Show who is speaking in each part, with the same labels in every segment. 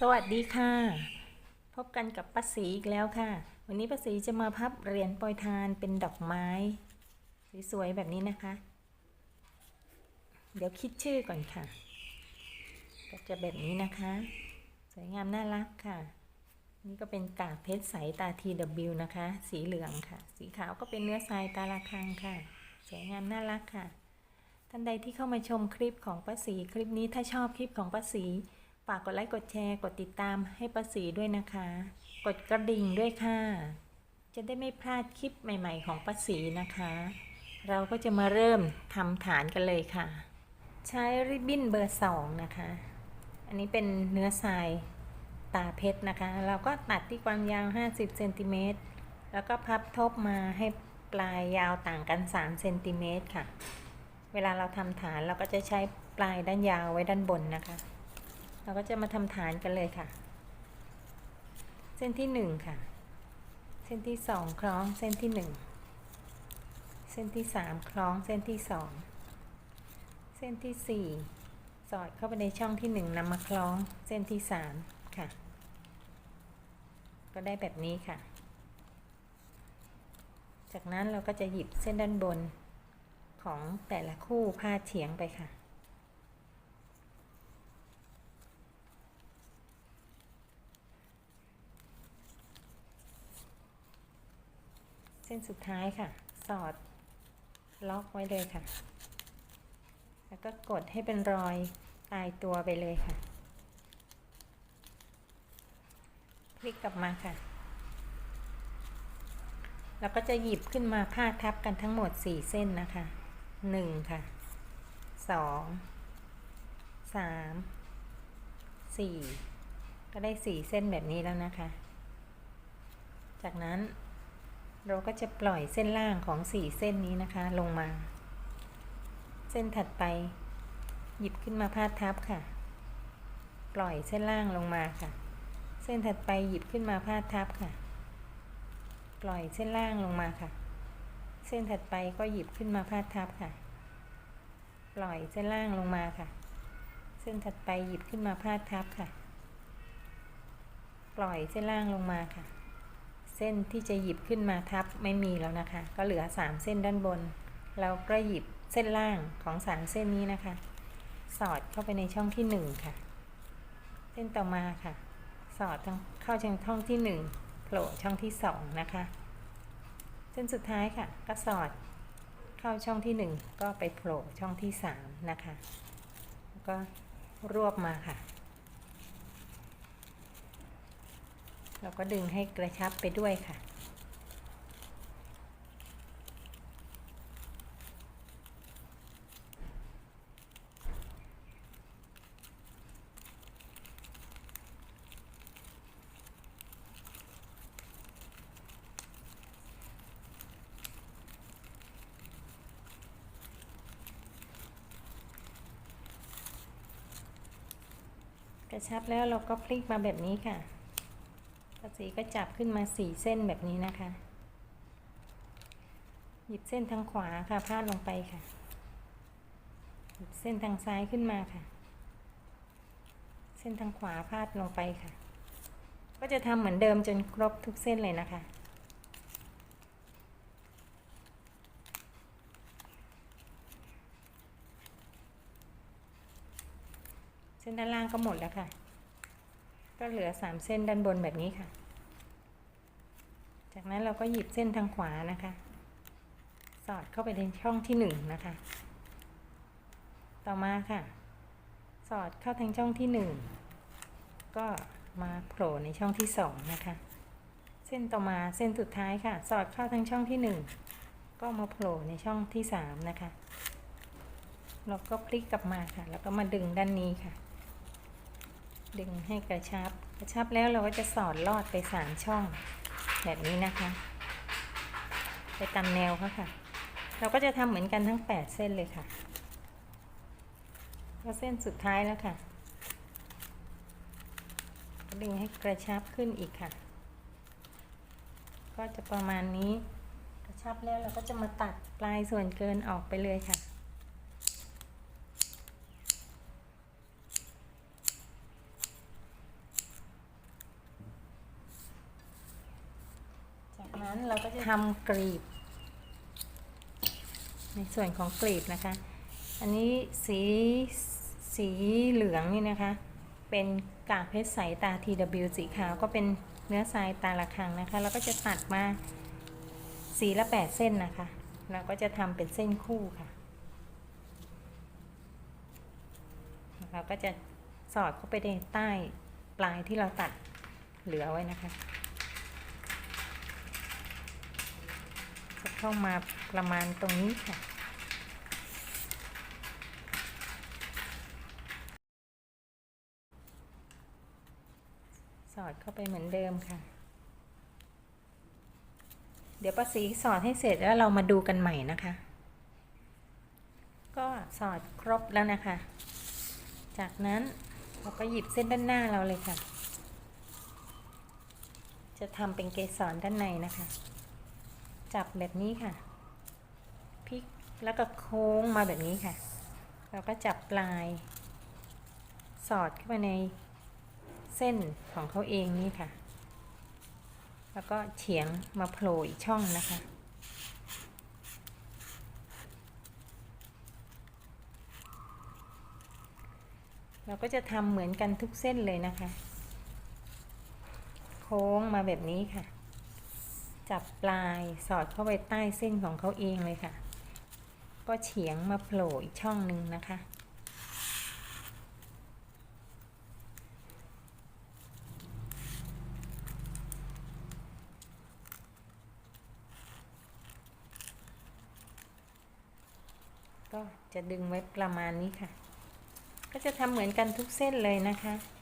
Speaker 1: สวัสดีค่ะ พบกันกับป้าศรีอีกแล้วค่ะ วันนี้ป้าศรีจะมาพับเหรียญปรยทานเป็นดอกไม้ สวยๆแบบนี้นะคะ เดี๋ยวคิดชื่อก่อนค่ะ ก็จะแบบนี้นะคะ สวยงามน่ารักค่ะ นี่ก็เป็นกากเพชรใสตา TW นะคะ สีเหลืองค่ะ สีขาวก็เป็นเนื้อทรายตาละคังค่ะ สวยงามน่ารักค่ะ ท่านใดที่เข้ามาชมคลิปของป้าศรีคลิปนี้ถ้าชอบคลิปของป้าศรี ฝากกดไลค์กดแชร์กดติดตามให้ป้าศรีด้วยนะคะ กดกระดิ่งด้วยค่ะ จะได้ไม่พลาดคลิปใหม่ ๆ ของป้าศรีนะคะ เราก็จะมาเริ่มทำฐานกันเลยค่ะ ใช้ริบบิ้นเบอร์สองนะคะ อันนี้เป็นเนื้อทรายตาเพชรนะคะ เราก็ตัดที่ความยาว 50เซนติเมตรแล้วก็พับทบมาให้ปลายยาวต่างกัน3เซนติเมตรค่ะ เวลาเราทำฐานเราก็จะใช้ปลายด้านยาวไว้ด้านบนนะคะ เราก็จะมาทำฐานกันเลยค่ะ เส้นที่หนึ่งค่ะ เส้นที่สองคล้องเส้นที่หนึ่งเส้นที่สามคล้องเส้นที่สองเส้นที่สี่สอดเข้าไปในช่องที่หนึ่งนำมาคล้องเส้นที่สามค่ะ ก็ได้แบบนี้ค่ะ จากนั้นเราก็จะหยิบเส้นด้านบนของแต่ละคู่พาดเฉียงไปค่ะ เส้นสุดท้ายค่ะ สอดล็อกไว้เลยค่ะ แล้วก็กดให้เป็นรอยตายตัวไปเลยค่ะ พลิกกลับมาค่ะ แล้วก็จะหยิบขึ้นมาพาทับกันทั้งหมด 4 เส้นนะคะ 1 ค่ะ 2 3 4 ก็ได้ 4 เส้นแบบนี้แล้วนะคะ จากนั้น เราก็จะปล่อยเส้นล่างของ 4 เส้นนี้นะคะลงมา เส้นถัดไป หยิบขึ้นมาพาดทับค่ะ ปล่อยเส้นล่างลงมาค่ะ เส้นถัดไปหยิบขึ้นมาพาดทับค่ะ ปล่อยเส้นล่างลงมาค่ะ เส้นถัดไปก็หยิบขึ้นมาพาดทับค่ะ ปล่อยเส้นล่างลงมาค่ะ เส้นถัดไปหยิบขึ้นมาพาดทับค่ะ ปล่อยเส้นล่างลงมาค่ะ เส้นที่จะหยิบขึ้นมาทับไม่มีแล้วนะคะ ก็เหลือ 3 เส้นด้านบน เราก็หยิบเส้นล่างของสามเส้นนี้นะคะ สอดเข้าไปในช่องที่ 1 ค่ะ เส้นต่อมาค่ะ สอดเข้าช่องที่ 1โผล่ช่องที่ 2 นะคะ เส้นสุดท้ายค่ะ ก็สอดเข้าช่องที่ 1 ก็ไปโผล่ช่องที่ 3 นะคะ ก็รวบมาค่ะ เราก็ดึงให้กระชับไปด้วยค่ะ กระชับแล้วเราก็พลิกมาแบบนี้ค่ะาษีก็จับขึ้นมาสี่เส้นแบบนี้นะคะ หยิบเส้นทางขวาค่ะพาดลงไปค่ะ หยิบเส้นทางซ้ายขึ้นมาค่ะ เส้นทางขวาพาดลงไปค่ะ ก็จะทำเหมือนเดิมจนครบทุกเส้นเลยนะคะ เส้นด้านล่างก็หมดแล้วค่ะ ก็เหลือสามเส้นด้านบนแบบนี้ค่ะ จากนั้นเราก็หยิบเส้นทางขวานะคะ สอดเข้าไปในช่องที่หนึ่งนะคะ ต่อมาค่ะ สอดเข้าทางช่องที่หนึ่งก็มาโผล่ในช่องที่สองนะคะ เส้นต่อมาเส้นสุดท้ายค่ะ สอดเข้าทางช่องที่หนึ่งก็มาโผล่ในช่องที่สามนะคะ เราก็พลิกกลับมาค่ะ แล้วก็มาดึงด้านนี้ค่ะ ดึงให้กระชับ กระชับแล้วเราก็จะสอดลอดไปสามช่อง แบบนี้นะคะ ไปตามแนวเขาค่ะ เราก็จะทำเหมือนกันทั้ง8เส้นเลยค่ะก็เส้นสุดท้ายแล้วค่ะ ดึงให้กระชับขึ้นอีกค่ะ ก็จะประมาณนี้ กระชับแล้วเราก็จะมาตัดปลายส่วนเกินออกไปเลยค่ะ เราก็จะ ทำกรีบ ในส่วนของกลีบนะคะ อันนี้สีสีเหลืองนี่นะคะ เป็นกากเพชรใสตา TW สีขาวก็เป็นเนื้อทรายตาละคังนะคะเราก็จะตัดมาสีละแปดเส้นนะคะเราก็จะทำเป็นเส้นคู่ค่ะเราก็จะสอดเข้าไปในใต้ปลายที่เราตัดเหลือไว้นะคะ จะ เข้ามาประมาณตรงนี้ค่ะ สอดเข้าไปเหมือนเดิมค่ะ เดี๋ยวป้าสีสอดให้เสร็จแล้วเรามาดูกันใหม่นะคะ ก็สอดครบแล้วนะคะ จากนั้นเราก็หยิบเส้นด้านหน้าเราเลยค่ะ จะทำเป็นเกสรด้านในนะคะ จับแบบนี้ค่ะพลิกแล้วก็โค้งมาแบบนี้ค่ะ เราก็จับปลาย สอดเข้าไปในเส้นของเขาเองนี่ค่ะ แล้วก็เฉียงมาโผล่อีกช่องนะคะ เราก็จะทำเหมือนกันทุกเส้นเลยนะคะ โค้งมาแบบนี้ค่ะ จับปลายสอดเข้าไปใต้เส้นของเขาเองเลยค่ะ ก็เฉียงมาโผล่อีกช่องหนึ่งนะคะ ก็จะดึงไว้ประมาณนี้ค่ะ ก็จะทำเหมือนกันทุกเส้นเลยนะคะ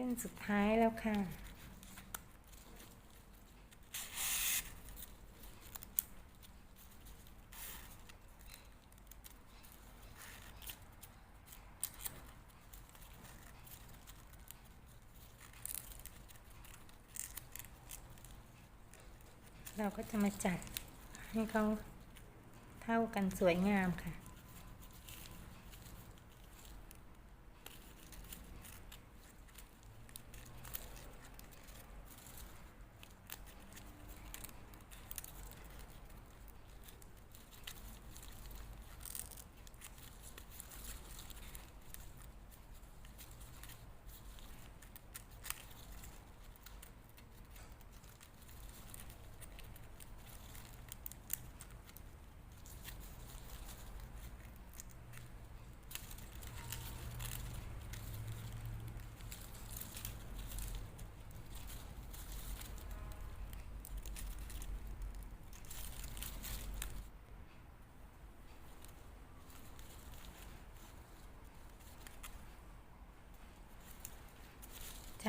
Speaker 1: ส้นสุดท้ายแล้วค่ะ เราก็จะมาจัดให้เขาเท่ากันสวยงามค่ะ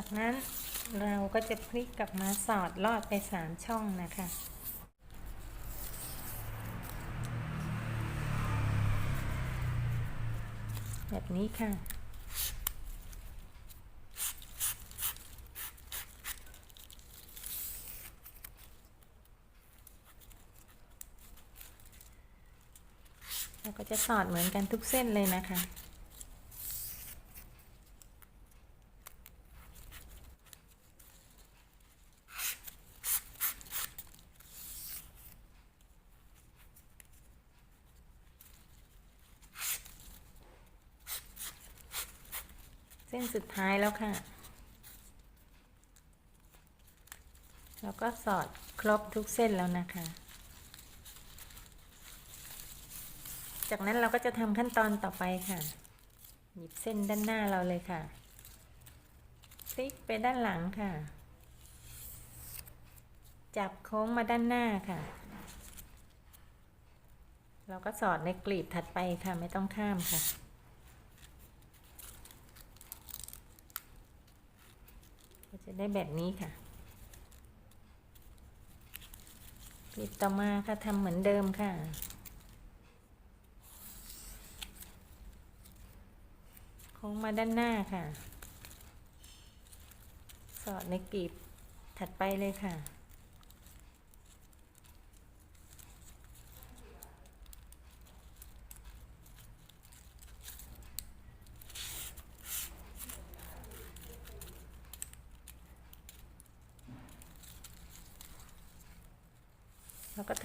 Speaker 1: จากนั้นเราก็จะพลิกกลับมาสอดลอดไปสามช่องนะคะ แบบนี้ค่ะ เราก็จะสอดเหมือนกันทุกเส้นเลยนะคะ เส้นสุดท้ายแล้วค่ะ แล้วก็สอดครบทุกเส้นแล้วนะคะ จากนั้นเราก็จะทำขั้นตอนต่อไปค่ะ หยิบเส้นด้านหน้าเราเลยค่ะ พลิกไปด้านหลังค่ะ จับโค้งมาด้านหน้าค่ะ เราก็สอดในกลีบถัดไปค่ะไม่ต้องข้ามค่ะ จะได้แบบนี้ค่ะปิดต่อมาค่ะทำเหมือนเดิมค่ะโค้งมาด้านหน้าค่ะ สอดในกลีบถัดไปเลยค่ะ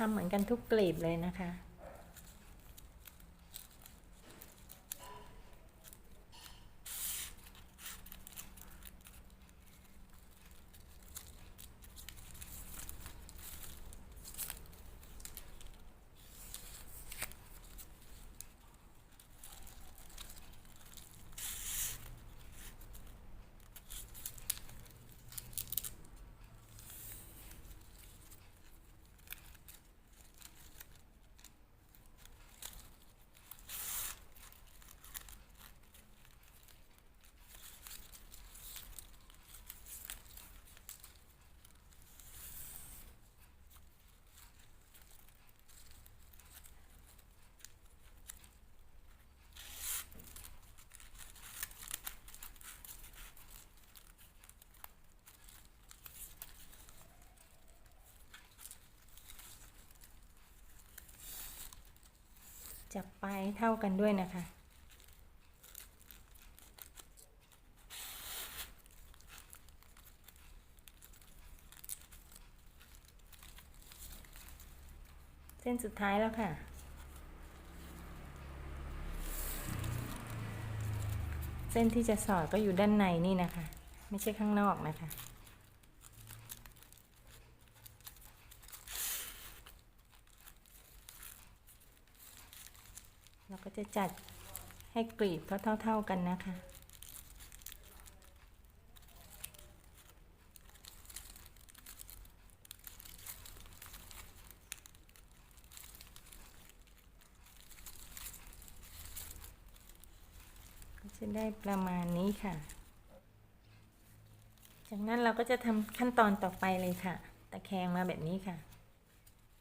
Speaker 1: ทำเหมือนกันทุกกลีบเลยนะคะ จับปลายเท่ากันด้วยนะคะ เส้นสุดท้ายแล้วค่ะเส้นที่จะสอดก็อยู่ด้านในนี่นะคะ ไม่ใช่ข้างนอกนะคะ เราก็ จะจัดให้กรีบเท่าเท่า ๆกันนะคะ ก็จะได้ประมาณนี้ค่ะ จากนั้นเราก็จะทำขั้นตอนต่อไปเลยค่ะ ตะแคงมาแบบนี้ค่ะ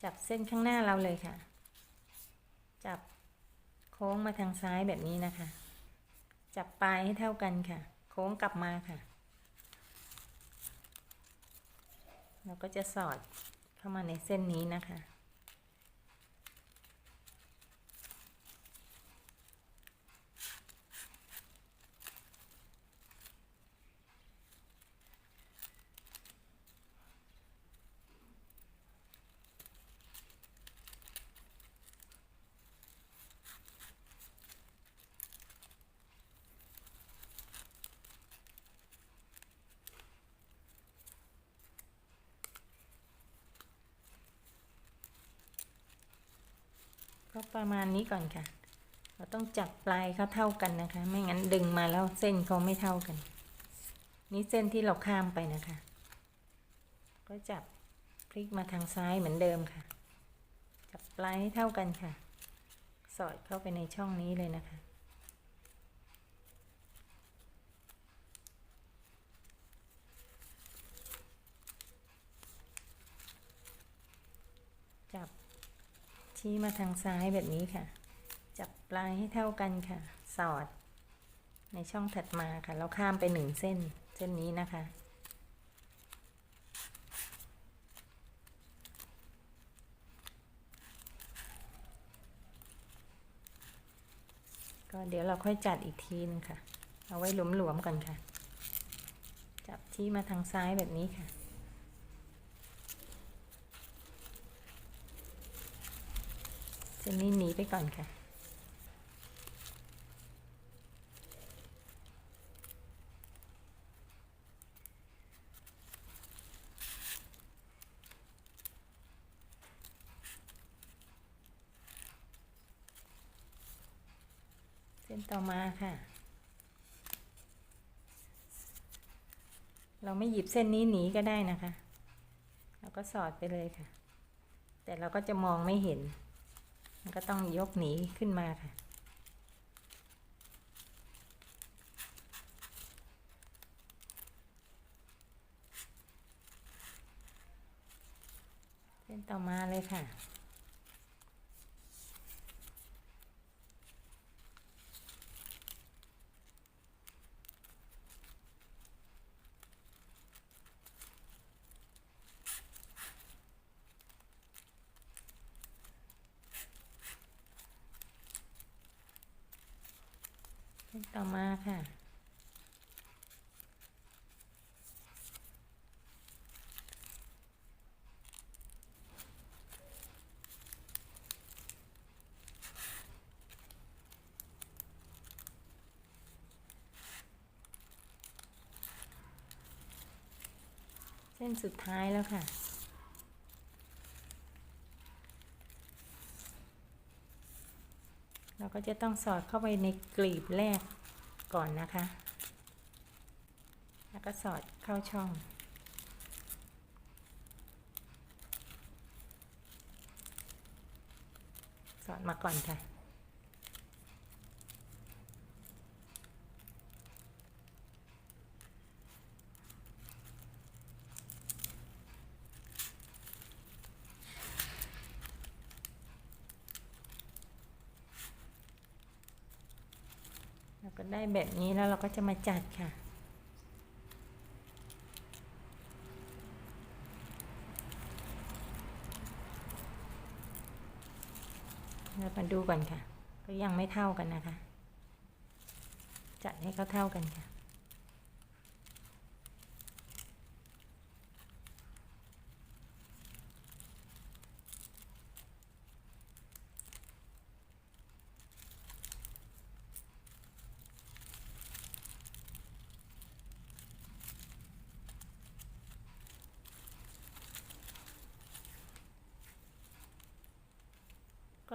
Speaker 1: จับเส้นข้างหน้าเราเลยค่ะ จับ ค้งมาทางซ้ายแบบนี้นะคะ จับปลายให้เท่ากันค่ะ โค้งกลับมาค่ะ เราก็จะสอดเข้ามาในเส้นนี้นะคะ ก็ประมาณนี้ก่อนค่ะ เราต้องจับปลายเขาเท่ากันนะคะ ไม่งั้นดึงมาแล้วเส้นเขาไม่เท่ากัน นี่เส้นที่เราข้ามไปนะคะ ก็จับพลิกมาทางซ้ายเหมือนเดิมค่ะ จับปลายให้เท่ากันค่ะ สอดเข้าไปในช่องนี้เลยนะคะ จับ ชี้มาทางซ้ายแบบนี้ค่ะ จับปลายให้เท่ากันค่ะ สอด ในช่องถัดมาค่ะ เราข้ามไปหนึ่งเส้น เส้นนี้นะคะ ก็เดี๋ยวเราค่อยจัดอีกทีนึงค่ะ เอาไว้หลวมๆก่อนค่ะ จับที่มาทางซ้ายแบบนี้ค่ะ เส้นนี้หนีไปก่อนค่ะ เส้นต่อมาค่ะ เราไม่หยิบเส้นนี้หนีก็ได้นะคะ เราก็สอดไปเลยค่ะ แต่เราก็จะมองไม่เห็นมัน ก็ต้องยกหนีขึ้นมาค่ะ เส้นต่อมาเลยค่ะ อมาค่ะ เส้นสุดท้ายแล้วค่ะเราก็จะต้องสอดเข้าไปในกลีบแรก ก่อนนะคะ แล้วก็สอดเข้าช่อง สอดมาก่อนค่ะ ก็ได้แบบนี้แล้วเราก็จะมาจัดค่ะ เรามาดูก่อนค่ะ ก็ยังไม่เท่ากันนะคะ จัดให้เขาเท่ากันค่ะ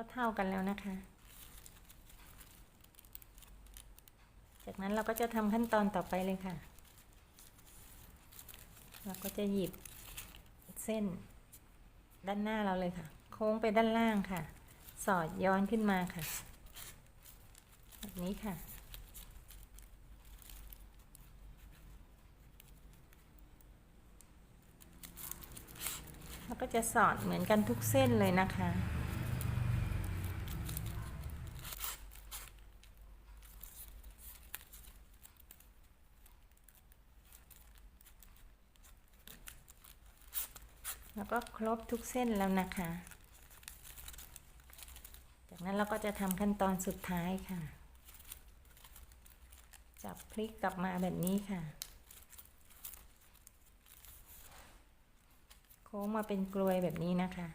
Speaker 1: ก็เท่ากันแล้วนะคะ จากนั้นเราก็จะทำขั้นตอนต่อไปเลยค่ะ เราก็จะหยิบเส้นด้านหน้าเราเลยค่ะ โค้งไปด้านล่างค่ะ สอดย้อนขึ้นมาค่ะ แบบนี้ค่ะแล้วก็จะสอดเหมือนกันทุกเส้นเลยนะคะ แล้วก็ครบทุกเส้นแล้วนะคะ จากนั้นเราก็จะทำขั้นตอนสุดท้ายค่ะ จับพลิกกลับมาแบบนี้ค่ะ โค้งมาเป็นกลวยแบบนี้นะคะ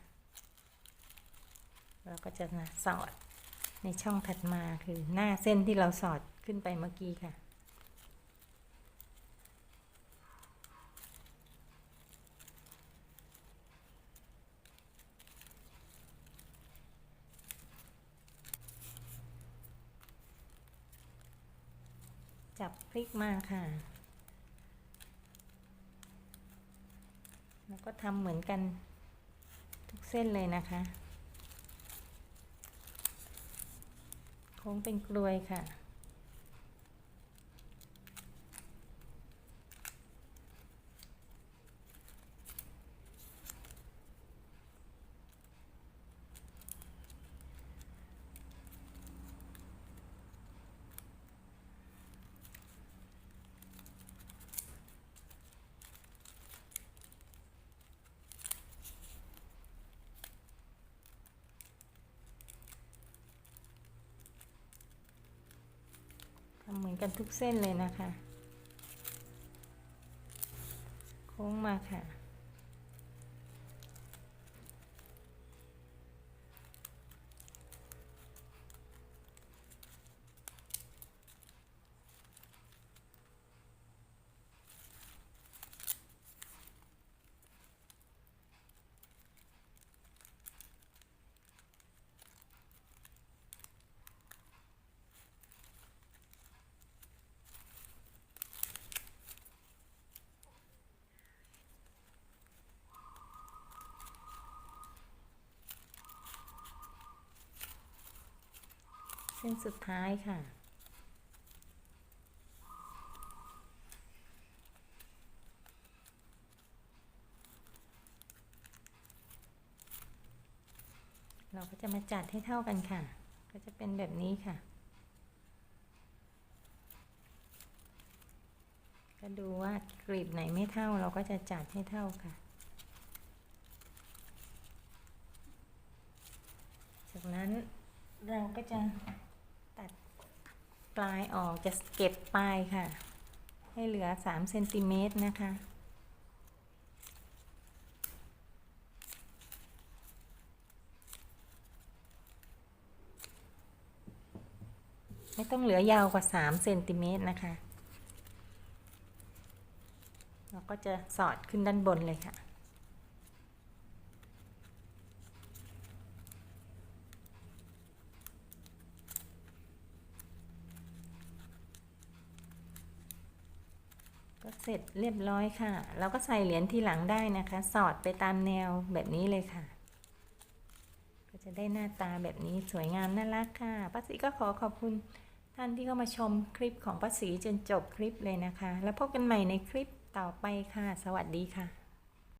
Speaker 1: เราก็จะสอดในช่องถัดมาคือหน้าเส้นที่เราสอดขึ้นไปเมื่อกี้ค่ะ มากมาค่ะ แล้วก็ทำเหมือนกันทุกเส้นเลยนะคะ โค้งเป็นกลวยค่ะ แกัน ทุกเส้นเลยนะคะ โค้งมาค่ะ ส้นสุดท้ายค่ะ เราก็จะมาจัดให้เท่ากันค่ะ ก็จะเป็นแบบนี้ค่ะ ก็ดูว่ากรีบไหนไม่เท่าเราก็จะจัดให้เท่าค่ะจากนั้นเราก็จะ ปลายออกจะเก็บปลายค่ะ ให้เหลือ3เซนติเมตรนะคะ ไม่ต้องเหลือยาวกว่า3เซนติเมตรนะคะ เราก็จะสอดขึ้นด้านบนเลยค่ะ ก็ เสร็จเรียบร้อยค่ะ เราก็ใส่เหรียญทีหลังได้นะคะ สอดไปตามแนวแบบนี้เลยค่ะ ก็จะได้หน้าตาแบบนี้สวยงามน่ารักค่ะป้าสีก็ขอขอบคุณท่านที่เข้ามาชมคลิปของป้าสีจนจบคลิปเลยนะคะ แล้วพบกันใหม่ในคลิปต่อไปค่ะ สวัสดีค่ะ